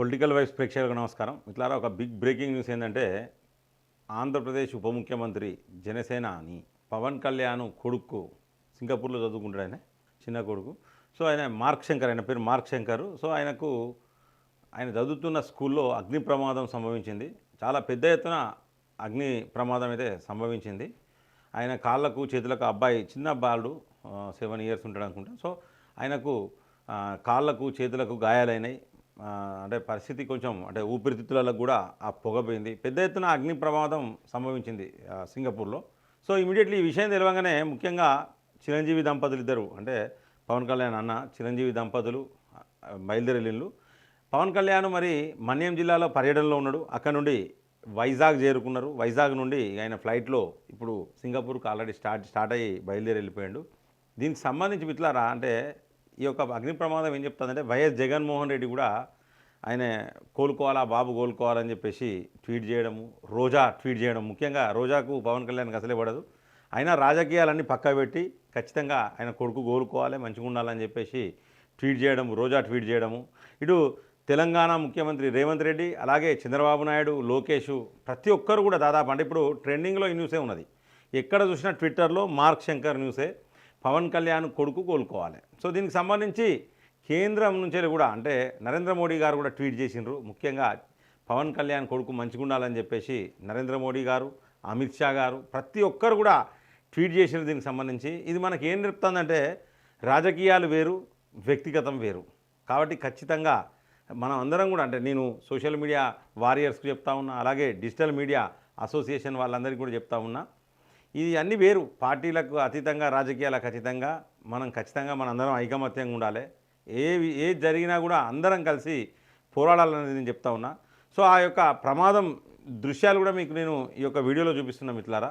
Political vice ప్రేక్షకులకు నమస్కారం. ఇట్లా ఒక బిగ్ బ్రేకింగ్ న్యూస్ ఏంటంటే ఆంధ్రప్రదేశ్ ఉప ముఖ్యమంత్రి జనసేన అని పవన్ కళ్యాణ్ కొడుకు సింగపూర్లో చదువుకుంటాడు ఆయన చిన్న కొడుకు. సో ఆయన మార్క్ శంకర్ ఆయన పేరు మార్క్ శంకర్. సో ఆయనకు ఆయన చదువుతున్న స్కూల్లో అగ్ని ప్రమాదం సంభవించింది. చాలా పెద్ద ఎత్తున అగ్ని ప్రమాదం అయితే సంభవించింది. ఆయన కాళ్ళకు చేతులకు అబ్బాయి చిన్న బాలుడు సెవెన్ ఇయర్స్ ఉంటాడు అనుకుంటా. సో ఆయనకు కాళ్ళకు చేతులకు గాయాలైనాయి. అంటే పరిస్థితి కొంచెం అంటే ఊపిరితిత్తులలో కూడా ఆ పొగపోయింది పెద్ద ఎత్తున అగ్ని ప్రమాదం సంభవించింది సింగపూర్లో. సో ఇమీడియట్లీ ఈ విషయం తెలియగానే ముఖ్యంగా చిరంజీవి దంపతులు ఇద్దరు అంటే పవన్ కళ్యాణ్ అన్న చిరంజీవి దంపతులు ఆ, బయలుదేరిల్లు పవన్ కళ్యాణ్ మరి మన్యం జిల్లాలో పర్యటనలో ఉన్నాడు. అక్కడ నుండి వైజాగ్ చేరుకున్నారు. వైజాగ్ నుండి ఆయన ఫ్లైట్లో ఇప్పుడు సింగపూర్కి ఆల్రెడీ స్టార్ట్ స్టార్ట్ అయ్యి బయలుదేరి వెళ్ళిపోయాడు. దీనికి సంబంధించి మిట్లారా అంటే ఈ యొక్క అగ్ని ప్రమాదం ఏం చెప్తుందంటే వైఎస్ జగన్మోహన్ రెడ్డి కూడా ఆయన కోలుకోవాలా బాబు కోలుకోవాలని చెప్పేసి ట్వీట్ చేయడము రోజా ట్వీట్ చేయడం. ముఖ్యంగా రోజాకు పవన్ కళ్యాణ్కి అసలే పడదు. అయినా రాజకీయాలన్నీ పక్క పెట్టి ఖచ్చితంగా ఆయన కొడుకు కోలుకోవాలి మంచిగా ఉండాలని చెప్పేసి ట్వీట్ చేయడం రోజా ట్వీట్ చేయడము. ఇటు తెలంగాణ ముఖ్యమంత్రి రేవంత్ రెడ్డి అలాగే చంద్రబాబు నాయుడు లోకేష్ ప్రతి ఒక్కరు కూడా దాదాపు అంటే ఇప్పుడు ట్రెండింగ్లో ఈ న్యూసే ఉన్నది. ఎక్కడ చూసినా ట్విట్టర్లో మార్క్ శంకర్ న్యూసే. పవన్ కళ్యాణ్ కొడుకు కోలుకోవాలి. సో దీనికి సంబంధించి కేంద్రం నుంచి కూడా అంటే నరేంద్ర మోడీ గారు కూడా ట్వీట్ చేసిండ్రు. ముఖ్యంగా పవన్ కళ్యాణ్ కొడుకు మంచిగా ఉండాలని చెప్పేసి నరేంద్ర మోడీ గారు అమిత్ షా గారు ప్రతి ఒక్కరు కూడా ట్వీట్ చేసిన దీనికి సంబంధించి. ఇది మనకి ఏం చెప్తుందంటే రాజకీయాలు వేరు వ్యక్తిగతం వేరు. కాబట్టి ఖచ్చితంగా మనం అందరం కూడా అంటే నేను సోషల్ మీడియా వారియర్స్కి చెప్తా ఉన్నా అలాగే డిజిటల్ మీడియా అసోసియేషన్ వాళ్ళందరికీ కూడా చెప్తా ఉన్నా ఇది అన్నీ వేరు. పార్టీలకు అతీతంగా రాజకీయాలకు అతీతంగా మనం ఖచ్చితంగా మన అందరం ఐకమత్యంగా ఉండాలి. ఏ ఏది జరిగినా కూడా అందరం కలిసి పోరాడాలనేది నేను చెప్తా ఉన్నా. సో ఆ యొక్క ప్రమాదం దృశ్యాలు కూడా మీకు నేను ఈ యొక్క వీడియోలో చూపిస్తున్నా మిత్రులారా.